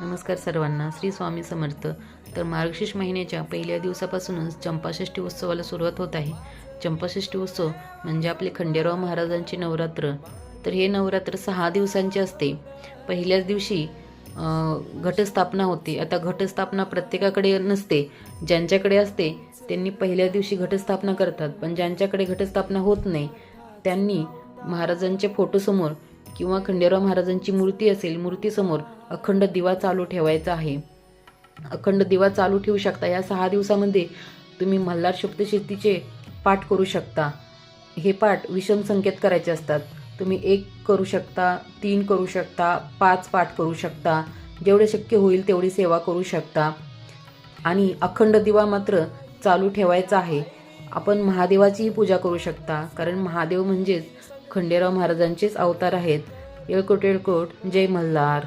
नमस्कार सर्वांना. श्री स्वामी समर्थ. तर मार्गशीर्ष महिन्याच्या पहिल्या दिवसापासूनच चंपाषष्ठी उत्सवाला सुरुवात होत आहे. चंपाषष्ठी उत्सव म्हणजे आपले खंडेराव महाराजांचे नवरात्र. तर हे नवरात्र सहा दिवसांचे असते. पहिल्याच दिवशी घटस्थापना होते. आता घटस्थापना प्रत्येकाकडे नसते. ज्यांच्याकडे असते त्यांनी पहिल्या दिवशी घटस्थापना करतात. पण ज्यांच्याकडे घटस्थापना होत नाही त्यांनी महाराजांच्या फोटोसमोर किंवा खंडेराव महाराजांची मूर्ती असेल मूर्तीसमोर अखंड दिवा चालू ठेवायचा आहे. अखंड दिवा चालू ठेवू शकता. या सहा दिवसामध्ये तुम्ही मल्हार सप्तशतीचे पाठ करू शकता. हे पाठ विषम संकेत करायचे असतात. तुम्ही एक करू शकता तीन करू शकता पाच पाठ करू शकता. जेवढे शक्य होईल तेवढी सेवा करू शकता. आणि अखंड दिवा मात्र चालू ठेवायचा आहे. आपण महादेवाचीही पूजा करू शकता. कारण महादेव म्हणजेच खंडेराव महाराजांचेच अवतार आहेत. येळकोट येळकोट जय मल्हार.